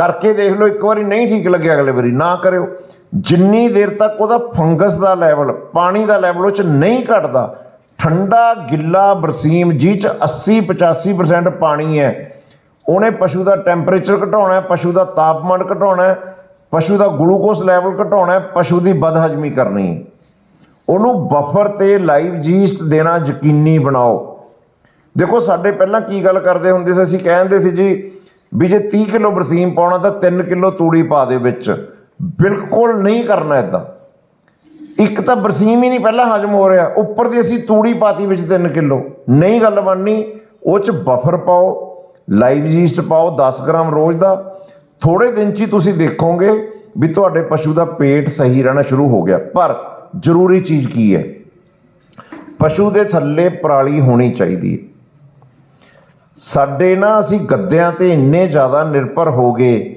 ਕਰਕੇ ਦੇਖ ਲਓ, ਇੱਕ ਵਾਰੀ ਨਹੀਂ ਠੀਕ ਲੱਗਿਆ ਅਗਲੇ ਵਾਰੀ, ਨਾ ਕਰਿਓ। ਜਿੰਨੀ ਦੇਰ ਤੱਕ ਉਹਦਾ ਫੰਗਸ ਦਾ ਲੈਵਲ ਪਾਣੀ ਦਾ ਲੈਵਲ ਉਹ ਚ ਨਹੀਂ ਘਟਦਾ, ਠੰਡਾ ਗਿੱਲਾ ਬਰਸੀਮ ਜੀ ਚ 80 85% ਪਾਣੀ ਹੈ, ਉਹਨੇ ਪਸ਼ੂ ਦਾ ਟੈਂਪਰੇਚਰ ਘਟਾਉਣਾ ਹੈ, ਪਸ਼ੂ ਦਾ ਤਾਪਮਾਨ ਘਟਾਉਣਾ ਹੈ, ਪਸ਼ੂ ਦਾ ਗਲੂਕੋਸ ਲੈਵਲ ਘਟਾਉਣਾ ਹੈ, ਪਸ਼ੂ ਦੀ ਬਦਹਜਮੀ ਕਰਨੀ ਹੈ। ਉਹਨੂੰ ਬਫਰ ਤੇ ਲਾਈਵ ਜੀਸਟ ਦੇਣਾ ਯਕੀਨੀ ਬਣਾਓ। ਦੇਖੋ, ਸਾਡੇ ਪਹਿਲਾਂ ਕੀ ਗੱਲ ਕਰਦੇ ਹੁੰਦੇ ਸੀ, ਅਸੀਂ ਕਹਿੰਦੇ ਸੀ ਜੀ ਵੀ ਜੇ 30 ਕਿਲੋ ਬਰਸੀਮ ਪਾਉਣਾ ਤਾਂ 3 ਕਿਲੋ ਤੂੜੀ ਪਾ ਦੇ ਵਿੱਚ। ਬਿਲਕੁਲ ਨਹੀਂ ਕਰਨਾ ਇਦਾਂ ਇੱਕ ਤਾਂ ਬਰਸੀਮ ਹੀ ਨਹੀਂ ਪਹਿਲਾਂ ਹਜਮ ਹੋ ਰਿਹਾ। ਉੱਪਰ ਦੀ ਅਸੀਂ ਤੂੜੀ ਪਾਤੀ ਵਿੱਚ 3 ਕਿਲੋ। ਨਹੀਂ ਗੱਲ ਬਣਨੀ। ਉਹ ਚ ਬਫਰ ਪਾਓ, ਲਾਈਵ ਜੀਸਟ ਪਾਓ 10 ਗ੍ਰਾਮ ਰੋਜ਼ ਦਾ। ਥੋੜੇ ਦਿਨ ਚ ਹੀ ਤੁਸੀਂ ਦੇਖੋਗੇ ਵੀ ਤੁਹਾਡੇ ਪਸ਼ੂ ਦਾ ਪੇਟ ਸਹੀ ਰਹਿਣਾ ਸ਼ੁਰੂ ਹੋ ਗਿਆ। ਪਰ ਜ਼ਰੂਰੀ ਚੀਜ਼ ਕੀ ਹੈ? ਪਸ਼ੂ ਦੇ ਥੱਲੇ ਪਰਾਲੀ ਹੋਣੀ ਚਾਹੀਦੀ ਹੈ। ਸਾਡੇ ਨਾ ਅਸੀਂ ਗੱਦਿਆਂ ਤੇ ਇੰਨੇ ਜ਼ਿਆਦਾ ਨਿਰਭਰ ਹੋ ਗਏ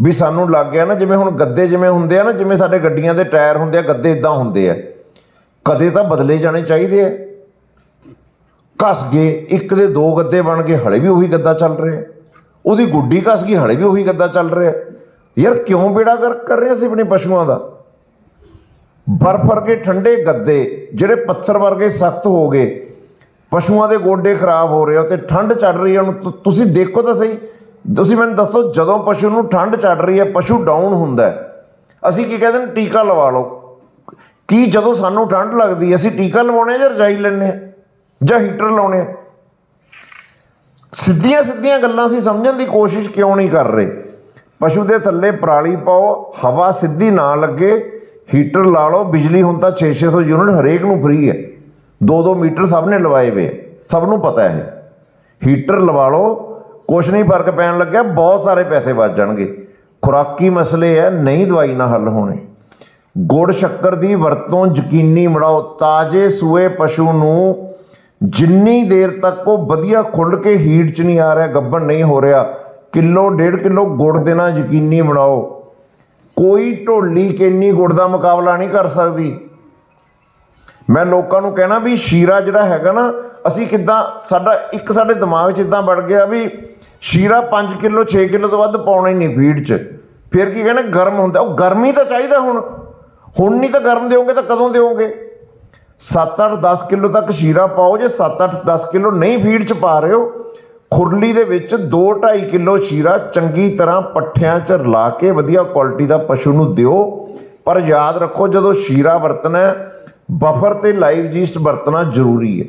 ਵੀ ਸਾਨੂੰ ਲੱਗ ਗਿਆ ਨਾ ਜਿਵੇਂ ਹੁਣ ਗੱਦੇ ਜਿਵੇਂ ਹੁੰਦੇ ਆ ਨਾ, ਜਿਵੇਂ ਸਾਡੇ ਗੱਡੀਆਂ ਦੇ ਟਾਇਰ ਹੁੰਦੇ ਆ, ਗੱਦੇ ਇਦਾਂ ਹੁੰਦੇ ਆ। ਕਦੇ ਤਾਂ ਬਦਲੇ ਜਾਣੇ ਚਾਹੀਦੇ ਆ। ਘਸ ਗਏ, ਇੱਕ ਦੇ ਦੋ ਗੱਦੇ ਬਣ ਗਏ, ਹਲੇ ਵੀ ਉਹੀ ਗੱਦਾ ਚੱਲ ਰਿਹਾ। ਉਹਦੀ ਗੁੱਡੀ ਘਸ ਗਈ, ਹਲੇ ਵੀ ਉਹੀ ਗੱਦਾ ਚੱਲ ਰਿਹਾ। ਯਾਰ ਕਿਉਂ ਬੇੜਾ ਕਰ ਕਰ ਰਹੇ ਅਸੀਂ ਆਪਣੇ ਪਸ਼ੂਆਂ ਦਾ? ਬਰਫ਼ ਵਰਗੇ ਠੰਡੇ ਗੱਦੇ, ਜਿਹੜੇ ਪੱਥਰ ਵਰਗੇ ਸਖਤ ਹੋ ਗਏ ਪਸ਼ੂਆਂ ਦੇ ਗੋਡੇ ਖਰਾਬ ਹੋ ਰਹੇ ਹੋ ਤੇ ਠੰਡ ਚੜ ਰਹੀ ਹੈ, ਉਹਨੂੰ ਤੁਸੀਂ ਦੇਖੋ ਤਾਂ ਸਹੀ। ਤੁਸੀਂ ਮੈਨੂੰ ਦੱਸੋ, ਜਦੋਂ ਪਸ਼ੂ ਨੂੰ ਠੰਡ ਚੜ ਰਹੀ ਹੈ, ਪਸ਼ੂ ਡਾਊਨ ਹੁੰਦਾ ਅਸੀਂ ਕੀ ਕਹਿੰਦੇ ਨੇ, ਟੀਕਾ ਲਵਾ ਲਓ। ਕੀ ਜਦੋਂ ਸਾਨੂੰ ਠੰਡ ਲੱਗਦੀ ਹੈ, ਅਸੀਂ ਟੀਕਾ ਲਵਾਉਣੇ ਜਾਂ ਰਜਾਈ ਲੈਣੇ ਆ ਜਾਂ ਹੀਟਰ ਲਾਉਣੇ ਆ ਸਿੱਧੀਆਂ ਸਿੱਧੀਆਂ ਗੱਲਾਂ ਅਸੀਂ ਸਮਝਣ ਦੀ ਕੋਸ਼ਿਸ਼ ਕਿਉਂ ਨਹੀਂ ਕਰ ਰਹੇ? ਪਸ਼ੂ ਦੇ ਥੱਲੇ ਪਰਾਲੀ ਪਾਓ, ਹਵਾ ਸਿੱਧੀ ਨਾ ਲੱਗੇ, ਹੀਟਰ ਲਾ ਲਓ, ਬਿਜਲੀ ਹੁਣ ਤਾਂ 6-600 ਯੂਨਿਟ ਹਰੇਕ ਨੂੰ ਫ੍ਰੀ ਹੈ। 2-2 ਮੀਟਰ ਸਭ ਨੇ ਲਵਾਏ ਵੇ, ਸਭ ਨੂੰ ਪਤਾ ਹੈ। ਹੀਟਰ ਲਵਾ ਲਓ, ਕੁਛ ਨਹੀਂ ਫ਼ਰਕ ਪੈਣ ਲੱਗਿਆ, ਬਹੁਤ ਸਾਰੇ ਪੈਸੇ ਬਚ ਜਾਣਗੇ। ਖੁਰਾਕੀ ਮਸਲੇ ਹੈ, ਨਹੀਂ ਦਵਾਈ ਨਾਲ ਹੱਲ ਹੋਣੇ। ਗੁੜ ਸ਼ੱਕਰ ਦੀ ਵਰਤੋਂ ਯਕੀਨੀ ਬਣਾਓ, ਤਾਜ਼ੇ ਸੂਏ ਪਸ਼ੂ ਨੂੰ ਜਿੰਨੀ ਦੇਰ ਤੱਕ ਉਹ ਵਧੀਆ ਖੁੱਲ ਕੇ ਹੀਟ 'ਚ ਨਹੀਂ ਆ ਰਿਹਾ ਗੱਭਣ ਨਹੀਂ ਹੋ ਰਿਹਾ, ਕਿਲੋ, ਡੇਢ ਕਿਲੋ ਗੁੜ ਦੇਣਾ ਯਕੀਨੀ ਬਣਾਓ। ਕੋਈ ਢੋਲੀ, ਕੇਨੀ ਗੁੜ ਦਾ ਮੁਕਾਬਲਾ ਨਹੀਂ ਕਰ ਸਕਦੀ। ਮੈਂ ਲੋਕਾਂ ਨੂੰ ਕਹਿਣਾ ਵੀ ਸ਼ੀਰਾ ਜਿਹੜਾ ਹੈਗਾ ਨਾ, ਅਸੀਂ ਕਿੱਦਾਂ ਸਾਡਾ ਇੱਕ ਸਾਡੇ ਦਿਮਾਗ 'ਚ ਇਦਾਂ ਵੜ ਗਿਆ ਵੀ ਸ਼ੀਰਾ 5 ਕਿਲੋ 6 ਕਿਲੋ ਤੋਂ ਵੱਧ ਪਾਉਣਾ ਹੀ ਨਹੀਂ ਫੀਡ 'ਚ। ਫਿਰ ਕੀ ਕਹਿੰਦੇ, ਗਰਮ ਹੁੰਦਾ, ਉਹ ਗਰਮੀ ਤਾਂ ਚਾਹੀਦਾ ਹੁਣ। ਹੁਣ ਨਹੀਂ ਤਾਂ ਗਰਮ ਦਿਓਗੇ ਤਾਂ ਕਦੋਂ ਦਿਓਗੇ? 7-8 10 ਕਿਲੋ ਤੱਕ ਸ਼ੀਰਾ ਪਾਓ, ਜੇ 7-8 10 ਕਿਲੋ ਨਹੀਂ ਫੀਡ 'ਚ ਪਾ ਰਹੇ ਹੋ, ਖੁਰਲੀ ਦੇ ਵਿੱਚ 2-2.5 ਕਿਲੋ ਸ਼ੀਰਾ ਚੰਗੀ ਤਰ੍ਹਾਂ ਪੱਠਿਆਂ 'ਚ ਰਲਾ ਕੇ ਵਧੀਆ ਕੁਆਲਿਟੀ ਦਾ ਪਸ਼ੂ ਨੂੰ ਦਿਓ। ਪਰ ਯਾਦ ਰੱਖੋ, ਜਦੋਂ ਸ਼ੀਰਾ ਵਰਤਣਾ ਬਫਰ ਤੇ ਲਾਈਵ ਜੀਸਟ ਵਰਤਣਾ ਜ਼ਰੂਰੀ ਹੈ।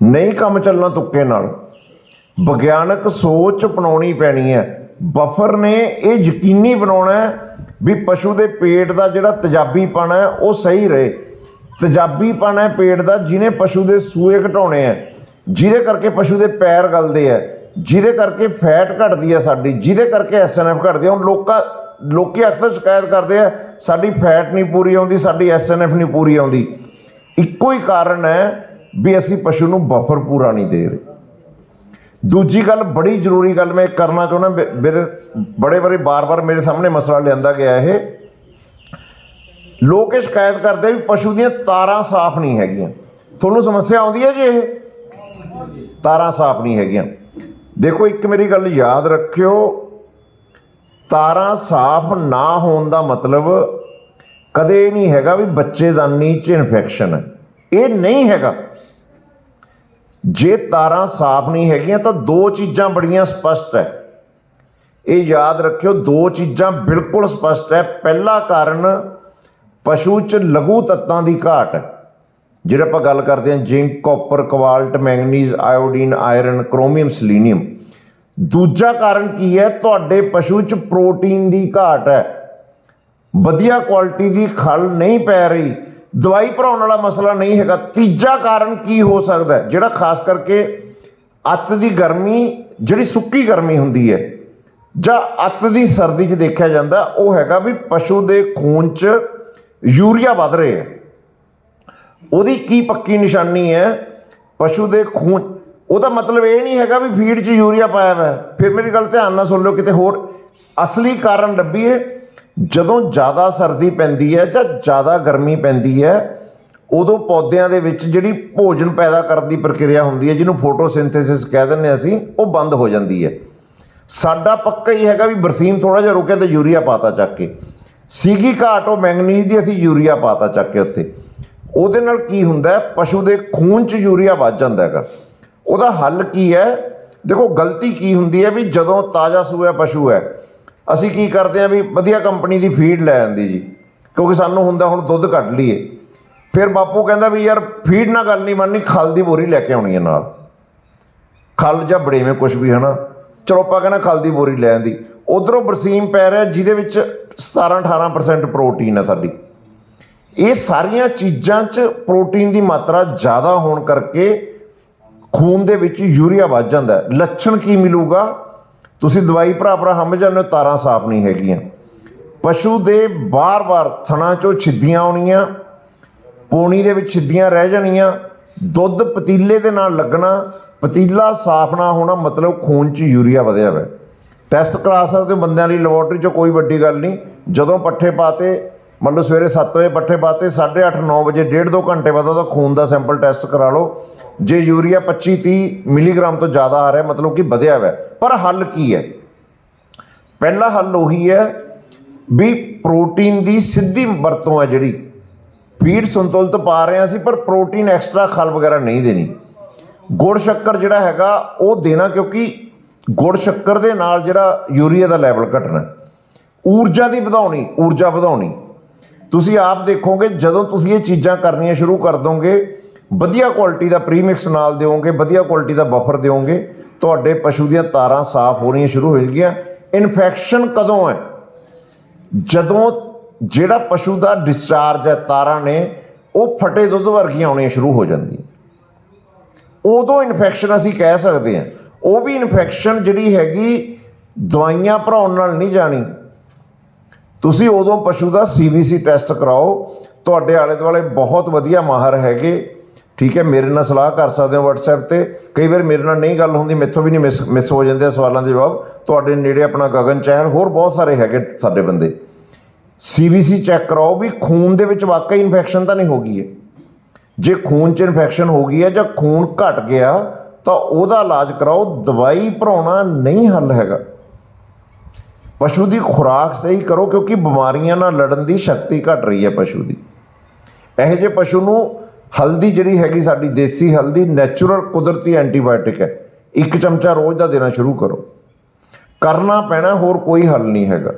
ਨਹੀਂ ਕੰਮ ਚੱਲਣਾ ਤੁੱਕੇ ਨਾਲ। ਵਿਗਿਆਨਕ ਸੋਚ ਅਪਣਾਉਣੀ ਪੈਣੀ ਹੈ। ਬਫਰ ਨੇ ਇਹ ਯਕੀਨੀ ਬਣਾਉਣਾ ਵੀ ਪਸ਼ੂ ਦੇ ਪੇਟ ਦਾ ਜਿਹੜਾ ਤੇਜ਼ਾਬੀਪਣ ਹੈ, ਉਹ ਸਹੀ ਰਹੇ। ਤੇਜ਼ਾਬੀਪਣ ਹੈ ਪੇਟ ਦਾ, ਜਿਹਨੇ ਪਸ਼ੂ ਦੇ ਸੂਏ ਘਟਾਉਣੇ ਹੈ, ਜਿਹਦੇ ਕਰਕੇ ਪਸ਼ੂ ਦੇ ਪੈਰ ਗਲਦੇ ਹੈ, ਜਿਹਦੇ ਕਰਕੇ ਫੈਟ ਘਟਦੀ ਹੈ ਸਾਡੀ, ਜਿਹਦੇ ਕਰਕੇ ਐਸਐਨਐਫ ਘਟਦੀ ਹੈ। ਹੁਣ ਲੋਕਾਂ, ਲੋਕੀ ਅਕਸਰ ਸ਼ਿਕਾਇਤ ਕਰਦੇ ਆ ਸਾਡੀ ਫੈਟ ਨਹੀਂ ਪੂਰੀ ਆਉਂਦੀ, ਸਾਡੀ ਐਸਐਨਐਫ ਨਹੀਂ ਪੂਰੀ ਆਉਂਦੀ। ਇੱਕੋ ਹੀ ਕਾਰਨ ਹੈ ਵੀ ਅਸੀਂ ਪਸ਼ੂ ਨੂੰ ਬਫਰ ਪੂਰਾ ਨਹੀਂ ਦੇ ਰਹੇ। ਦੂਜੀ ਗੱਲ, ਬੜੀ ਜ਼ਰੂਰੀ ਗੱਲ ਮੈਂ ਕਰਨਾ ਚਾਹੁੰਦਾ ਮੇਰੇ, ਬੜੇ ਬੜੇ ਬਾਰ-ਬਾਰ ਮੇਰੇ ਸਾਹਮਣੇ ਮਸਲਾ ਲਿਆਂਦਾ ਗਿਆ ਇਹ। ਲੋਕ ਇਹ ਸ਼ਿਕਾਇਤ ਕਰਦੇ ਵੀ ਪਸ਼ੂ ਦੀਆਂ ਤਾਰਾਂ ਸਾਫ਼ ਨਹੀਂ ਹੈਗੀਆਂ। ਤੁਹਾਨੂੰ ਸਮੱਸਿਆ ਆਉਂਦੀ ਹੈ ਜੀ ਇਹ? ਤਾਰਾਂ ਸਾਫ਼ ਨਹੀਂ ਹੈਗੀਆਂ। ਦੇਖੋ, ਇੱਕ ਮੇਰੀ ਗੱਲ ਯਾਦ ਰੱਖਿਓ ਤਾਰਾਂ ਸਾਫ਼ ਨਾ ਹੋਣ ਦਾ ਮਤਲਬ ਕਦੇ ਨਹੀਂ ਹੈਗਾ ਵੀ ਬੱਚੇਦਾਨੀ 'ਚ ਇਨਫੈਕਸ਼ਨ ਹੈ ਇਹ ਨਹੀਂ ਹੈਗਾ। ਜੇ ਤਾਰਾਂ ਸਾਫ਼ ਨਹੀਂ ਹੈਗੀਆਂ ਤਾਂ ਦੋ ਚੀਜ਼ਾਂ ਬੜੀਆਂ ਸਪਸ਼ਟ ਹੈ। ਇਹ ਯਾਦ ਰੱਖਿਓ, ਦੋ ਚੀਜ਼ਾਂ ਬਿਲਕੁਲ ਸਪਸ਼ਟ ਹੈ। ਪਹਿਲਾ ਕਾਰਨ ਪਸ਼ੂ 'ਚ ਲਘੂ ਤੱਤਾਂ ਦੀ ਘਾਟ ਹੈ। ਜਿਹੜਾ ਆਪਾਂ ਗੱਲ ਕਰਦੇ ਹਾਂ, zinc, copper, cobalt, manganese, iodine, iron, chromium, selenium. ਦੂਜਾ ਕਾਰਨ ਕੀ ਹੈ? ਤੁਹਾਡੇ ਪਸ਼ੂ 'ਚ ਪ੍ਰੋਟੀਨ ਦੀ ਘਾਟ ਹੈ। ਵਧੀਆ ਕੁਆਲਿਟੀ ਦੀ ਖਲ ਨਹੀਂ ਪੈ ਰਹੀ। ਦਵਾਈ ਭਰਾਉਣ ਵਾਲਾ ਮਸਲਾ ਨਹੀਂ ਹੈਗਾ। ਤੀਜਾ ਕਾਰਨ ਕੀ ਹੋ ਸਕਦਾ ਜਿਹੜਾ ਖਾਸ ਕਰਕੇ ਅੱਤ ਦੀ ਗਰਮੀ, ਜਿਹੜੀ ਸੁੱਕੀ ਗਰਮੀ ਹੁੰਦੀ ਹੈ, ਜਾਂ ਅੱਤ ਦੀ ਸਰਦੀ 'ਚ ਦੇਖਿਆ ਜਾਂਦਾ, ਉਹ ਹੈਗਾ ਵੀ ਪਸ਼ੂ ਦੇ ਖੂਨ 'ਚ ਯੂਰੀਆ ਵੱਧ ਰਿਹਾ ਹੈ। ਉਹਦੀ ਕੀ ਪੱਕੀ ਨਿਸ਼ਾਨੀ ਹੈ? ਪਸ਼ੂ ਦੇ ਖੂਨ ਉਹਦਾ ਮਤਲਬ ਇਹ ਨਹੀਂ ਹੈਗਾ ਵੀ ਫੀਡ 'ਚ ਯੂਰੀਆ ਪਾਇਆ ਹੋਇਆ ਫਿਰ ਮੇਰੀ ਗੱਲ ਧਿਆਨ ਨਾਲ ਸੁਣ ਲਿਓ, ਕਿਤੇ ਹੋਰ ਅਸਲੀ ਕਾਰਨ ਲੱਭੀਏ, ਜਦੋਂ ਜ਼ਿਆਦਾ ਸਰਦੀ ਪੈਂਦੀ ਹੈ ਜਾਂ ਜ਼ਿਆਦਾ ਗਰਮੀ ਪੈਂਦੀ ਹੈ, ਉਦੋਂ ਪੌਦਿਆਂ ਦੇ ਵਿੱਚ ਜਿਹੜੀ ਭੋਜਨ ਪੈਦਾ ਕਰਨ ਦੀ ਪ੍ਰਕਿਰਿਆ ਹੁੰਦੀ ਹੈ, ਜਿਹਨੂੰ ਫੋਟੋਸਿੰਥੇਸਿਸ ਕਹਿ ਦਿੰਦੇ ਹਾਂ ਅਸੀਂ, ਉਹ ਬੰਦ ਹੋ ਜਾਂਦੀ ਹੈ। ਸਾਡਾ ਪੱਕਾ ਹੀ ਹੈਗਾ ਵੀ ਬਰਸੀਮ ਥੋੜਾ ਜਿਹਾ ਰੁਕਿਆ ਤੇ ਯੂਰੀਆ ਪਾਤਾ ਚੱਕ ਕੇ। ਸੀਗੀ ਘਾਟ, ਉਹ ਮੈਂਗਨੀਜ਼ ਦੀ ਅਸੀਂ ਯੂਰੀਆ ਪਾਤਾ ਚੱਕ ਕੇ ਉੱਥੇ। ਉਹਦੇ ਨਾਲ ਕੀ ਹੁੰਦਾ ਪਸ਼ੂ ਦੇ ਖੂਨ 'ਚ ਯੂਰੀਆ ਵੱਧ ਜਾਂਦਾ ਹੈਗਾ। ਉਹਦਾ ਹੱਲ ਕੀ ਹੈ? ਦੇਖੋ, ਗਲਤੀ ਕੀ ਹੁੰਦੀ ਹੈ ਵੀ ਜਦੋਂ ਤਾਜ਼ਾ ਸੂਆ ਪਸ਼ੂ ਹੈ, ਅਸੀਂ ਕੀ ਕਰਦੇ ਹਾਂ ਵੀ ਵਧੀਆ ਕੰਪਨੀ ਦੀ ਫੀਡ ਲੈ ਆਂਦੀ ਜੀ। ਕਿਉਂਕਿ ਸਾਨੂੰ ਹੁੰਦਾ ਹੁਣ ਦੁੱਧ ਕੱਢ ਲਈਏ। ਫਿਰ ਬਾਪੂ ਕਹਿੰਦਾ ਵੀ ਯਾਰ ਫੀਡ ਨਾਲ ਗੱਲ ਨਹੀਂ ਮੰਨਣੀ ਖਲ ਦੀ ਬੋਰੀ ਲੈ ਕੇ ਆਉਣੀ ਹੈ ਨਾਲ। ਖਲ ਜਾਂ ਬੜੇਵੇਂ ਕੁਝ ਵੀ, ਹਨਾ? ਚਲੋ, ਆਪਾਂ ਕਹਿੰਦਾ ਖਲ ਦੀ ਬੋਰੀ ਲੈ ਆਂਦੀ। ਉਧਰੋਂ ਬਰਸੀਮ ਪੈ ਰਿਹਾ ਜਿਹਦੇ ਵਿੱਚ 17 18% ਪ੍ਰੋਟੀਨ ਹੈ ਸਾਡੀ। ਇਹ ਸਾਰੀਆਂ ਚੀਜ਼ਾਂ 'ਚ ਪ੍ਰੋਟੀਨ ਦੀ ਮਾਤਰਾ ਜ਼ਿਆਦਾ ਹੋਣ ਕਰਕੇ ਖੂਨ ਦੇ ਵਿੱਚ ਯੂਰੀਆ ਵੱਧ ਜਾਂਦਾ ਲੱਛਣ ਕੀ ਮਿਲੂਗਾ? ਤੁਸੀਂ ਦਵਾਈ ਭਰਾ ਭਰਾ ਹੰਮ ਜਾਂਦੇ ਹੋ, ਤਾਰਾਂ ਸਾਫ਼ ਨਹੀਂ ਹੈਗੀਆਂ। ਪਸ਼ੂ ਦੇ ਬਾਰ-ਬਾਰ ਥਣਾ 'ਚੋਂ ਛਿੱਦੀਆਂ ਆਉਣੀਆਂ, ਪੋਣੀ ਦੇ ਵਿੱਚ ਛਿੱਦੀਆਂ ਰਹਿ ਜਾਣੀਆਂ, ਦੁੱਧ ਪਤੀਲੇ ਦੇ ਨਾਲ ਲੱਗਣਾ, ਪਤੀਲਾ ਸਾਫ਼ ਨਾ ਹੋਣਾ ਮਤਲਬ ਖੂਨ 'ਚ ਯੂਰੀਆ ਵਧਿਆ ਹੋਇਆ। ਟੈਸਟ ਕਰਾ ਸਕਦੇ ਹੋ, ਬੰਦਿਆਂ ਲਈ ਲੈਬੋਰਟਰੀ 'ਚ ਕੋਈ ਵੱਡੀ ਗੱਲ ਨਹੀਂ। ਜਦੋਂ ਪੱਠੇ ਪਾਤੇ ਮੰਨ ਲਓ ਸਵੇਰੇ 7 ਵਜੇ ਪੱਠੇ ਪਾਤੇ 8:30 9 ਵਜੇ, ਡੇਢ ਦੋ ਘੰਟੇ ਬਾਅਦ ਉਹਦਾ ਖੂਨ ਦਾ ਸੈਂਪਲ ਟੈਸਟ ਕਰਾ ਲਓ। ਜੇ ਯੂਰੀਆ 25 30 ਮਿਲੀਗ੍ਰਾਮ ਤੋਂ ਜ਼ਿਆਦਾ ਆ ਰਿਹਾ, ਮਤਲਬ ਕਿ ਵਧਿਆ ਹੋਇਆ। ਪਰ ਹੱਲ ਕੀ ਹੈ? ਪਹਿਲਾ ਹੱਲ ਉਹੀ ਹੈ ਵੀ ਪ੍ਰੋਟੀਨ ਦੀ ਸਿੱਧੀ ਵਰਤੋਂ ਹੈ ਜਿਹੜੀ। ਫੀਡ ਸੰਤੁਲਿਤ ਪਾ ਰਹੇ ਹਾਂ ਅਸੀਂ, ਪਰ ਪ੍ਰੋਟੀਨ ਐਕਸਟਰਾ ਖਲ ਵਗੈਰਾ ਨਹੀਂ ਦੇਣੀ। ਗੁੜ ਸ਼ੱਕਰ ਜਿਹੜਾ ਹੈਗਾ, ਉਹ ਦੇਣਾ ਕਿਉਂਕਿ ਗੁੜ ਸ਼ੱਕਰ ਦੇ ਨਾਲ ਜਿਹੜਾ ਯੂਰੀਆ ਦਾ ਲੈਵਲ ਘਟਣਾ। ਊਰਜਾ ਦੀ ਵਧਾਉਣੀ, ਊਰਜਾ ਵਧਾਉਣੀ। ਤੁਸੀਂ ਆਪ ਦੇਖੋਗੇ, ਜਦੋਂ ਤੁਸੀਂ ਇਹ ਚੀਜ਼ਾਂ ਕਰਨੀਆਂ ਸ਼ੁਰੂ ਕਰ ਦੋਗੇ, ਵਧੀਆ ਕੁਆਲਿਟੀ ਦਾ ਪ੍ਰੀਮਿਕਸ ਨਾਲ ਦਿਓਗੇ, ਵਧੀਆ ਕੁਆਲਿਟੀ ਦਾ ਬਫਰ ਦਿਓਗੇ, ਤੁਹਾਡੇ ਪਸ਼ੂ ਦੀਆਂ ਤਾਰਾਂ ਸਾਫ਼ ਹੋਣੀਆਂ ਸ਼ੁਰੂ ਹੋ ਜਾਣਗੀਆਂ। ਇਨਫੈਕਸ਼ਨ ਕਦੋਂ ਹੈ? ਜਦੋਂ ਜਿਹੜਾ ਪਸ਼ੂ ਦਾ ਡਿਸਚਾਰਜ ਹੈ, ਤਾਰਾਂ ਨੇ, ਉਹ ਫਟੇ ਦੁੱਧ ਵਰਗੀਆਂ ਆਉਣੀਆਂ ਸ਼ੁਰੂ ਹੋ ਜਾਂਦੀਆਂ। ਉਦੋਂ ਇਨਫੈਕਸ਼ਨ ਅਸੀਂ ਕਹਿ ਸਕਦੇ ਹਾਂ। ਉਹ ਵੀ ਇਨਫੈਕਸ਼ਨ ਜਿਹੜੀ ਹੈਗੀ, ਦਵਾਈਆਂ ਭਰਾਉਣ ਨਾਲ ਨਹੀਂ ਜਾਣੀ। ਤੁਸੀਂ ਉਦੋਂ ਪਸ਼ੂ ਦਾ ਸੀਬੀਸੀ ਟੈਸਟ ਕਰਾਓ। ਤੁਹਾਡੇ ਆਲੇ ਦੁਆਲੇ ਬਹੁਤ ਵਧੀਆ ਮਾਹਰ ਹੈਗੇ। ਠੀਕ ਹੈ, ਮੇਰੇ ਨਾਲ ਸਲਾਹ ਕਰ ਸਕਦੇ ਹੋ WhatsApp ਤੇ। ਕਈ ਵਾਰ ਮੇਰੇ ਨਾਲ ਨਹੀਂ ਗੱਲ ਹੁੰਦੀ, ਮੈਥੋਂ ਵੀ ਨਹੀਂ ਮਿਸ ਮਿਸ ਹੋ ਜਾਂਦੇ ਸਵਾਲਾਂ ਦੇ ਜਵਾਬ। ਤੁਹਾਡੇ ਨੇੜੇ ਆਪਣਾ ਗਗਨ ਚਹਿਲ, ਹੋਰ ਬਹੁਤ ਸਾਰੇ ਹੈਗੇ ਸਾਡੇ ਬੰਦੇ। ਸੀਬੀਸੀ ਚੈੱਕ ਕਰਾਓ ਵੀ ਖੂਨ ਦੇ ਵਿੱਚ ਵਾਕਈ ਇਨਫੈਕਸ਼ਨ ਤਾਂ ਨਹੀਂ ਹੋ ਗਈ ਹੈ। ਜੇ ਖੂਨ 'ਚ ਇਨਫੈਕਸ਼ਨ ਹੋ ਗਈ ਹੈ ਜਾਂ ਖੂਨ ਘਟ ਗਿਆ, ਤਾਂ ਉਹਦਾ ਇਲਾਜ ਕਰਾਓ। ਦਵਾਈ ਭਰਾਉਣਾ ਨਹੀਂ ਹੱਲ ਹੈਗਾ। ਪਸ਼ੂ ਦੀ ਖੁਰਾਕ ਸਹੀ ਕਰੋ ਕਿਉਂਕਿ ਬਿਮਾਰੀਆਂ ਨਾਲ ਲੜਨ ਦੀ ਸ਼ਕਤੀ ਘਟ ਰਹੀ ਹੈ ਪਸ਼ੂ ਦੀ। ਇਹੋ ਜਿਹੇ ਪਸ਼ੂ ਨੂੰ ਹਲਦੀ ਜਿਹੜੀ ਹੈਗੀ ਸਾਡੀ ਦੇਸੀ ਹਲਦੀ ਨੈਚੁਰਲ ਕੁਦਰਤੀ ਐਂਟੀਬਾਇਓਟਿਕ ਹੈ। ਇੱਕ ਚਮਚਾ ਰੋਜ਼ ਦਾ ਦੇਣਾ ਸ਼ੁਰੂ ਕਰੋ। ਕਰਨਾ ਪੈਣਾ, ਹੋਰ ਕੋਈ ਹੱਲ ਨਹੀਂ ਹੈਗਾ।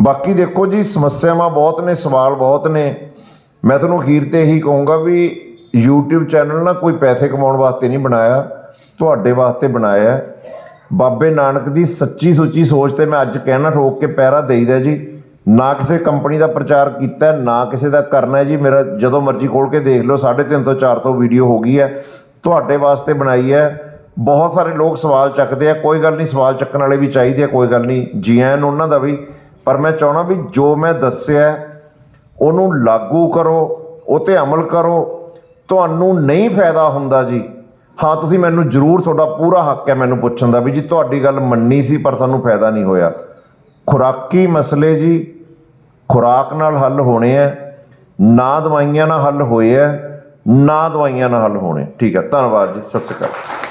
ਬਾਕੀ ਦੇਖੋ ਜੀ, ਸਮੱਸਿਆਵਾਂ ਬਹੁਤ ਨੇ, ਸਵਾਲ ਬਹੁਤ ਨੇ। ਮੈਂ ਤੁਹਾਨੂੰ ਅਖੀਰ ਤੇ ਇਹੀ ਕਹੂੰਗਾ ਵੀ YouTube ਚੈਨਲ ਨਾ ਕੋਈ ਪੈਸੇ ਕਮਾਉਣ ਵਾਸਤੇ ਨਹੀਂ ਬਣਾਇਆ, ਤੁਹਾਡੇ ਵਾਸਤੇ ਬਣਾਇਆ। ਬਾਬੇ ਨਾਨਕ ਦੀ ਸੱਚੀ ਸੁੱਚੀ ਸੋਚ ਤੇ ਮੈਂ ਅੱਜ ਕਹਿਣਾ ਠੋਕ ਕੇ ਪੈਰਾ ਦੇਈਦਾ ਜੀ। ਨਾ ਕਿਸੇ ਕੰਪਨੀ ਦਾ ਪ੍ਰਚਾਰ ਕੀਤਾ ਨਾ ਕਿਸੇ ਦਾ ਕਰਨਾ ਜੀ। ਮੇਰਾ ਜਦੋਂ ਮਰਜ਼ੀ ਖੋਲ ਕੇ ਦੇਖ ਲਓ 350 400 ਵੀਡੀਓ ਹੋ ਗਈ ਹੈ। ਤੁਹਾਡੇ ਵਾਸਤੇ ਬਣਾਈ ਹੈ। ਬਹੁਤ ਸਾਰੇ ਲੋਕ ਸਵਾਲ ਚੱਕਦੇ ਆ, ਕੋਈ ਗੱਲ ਨਹੀਂ, ਸਵਾਲ ਚੱਕਣ ਵਾਲੇ ਵੀ ਚਾਹੀਦੇ ਆ, ਕੋਈ ਗੱਲ ਨਹੀਂ, ਜੀ ਐਨ ਉਹਨਾਂ ਦਾ ਵੀ। ਪਰ ਮੈਂ ਚਾਹਣਾ ਵੀ ਜੋ ਮੈਂ ਦੱਸਿਆ ਉਹਨੂੰ ਲਾਗੂ ਕਰੋ ਉਹ ਤੇ ਅਮਲ ਕਰੋ। ਤੁਹਾਨੂੰ ਨਹੀਂ ਫਾਇਦਾ ਹੁੰਦਾ ਜੀ। ਹਾਂ, ਤੁਸੀਂ ਮੈਨੂੰ ਜ਼ਰੂਰ ਤੁਹਾਡਾ ਪੂਰਾ ਹੱਕ ਹੈ ਮੈਨੂੰ ਪੁੱਛਣ ਦਾ ਵੀ ਜੀ, ਤੁਹਾਡੀ ਗੱਲ ਮੰਨੀ ਸੀ ਪਰ ਸਾਨੂੰ ਫਾਇਦਾ ਨਹੀਂ ਹੋਇਆ। ਖੁਰਾਕੀ ਮਸਲੇ ਜੀ, ਖੁਰਾਕ ਨਾਲ ਹੱਲ ਹੋਣੇ ਆ ਨਾ ਦਵਾਈਆਂ ਨਾਲ ਹੱਲ ਹੋਏ ਆ ਨਾ ਦਵਾਈਆਂ ਨਾਲ ਹੱਲ ਹੋਣੇ। ਠੀਕ ਹੈ, ਧੰਨਵਾਦ ਜੀ, ਸਤਿ ਸ਼੍ਰੀ ਅਕਾਲ।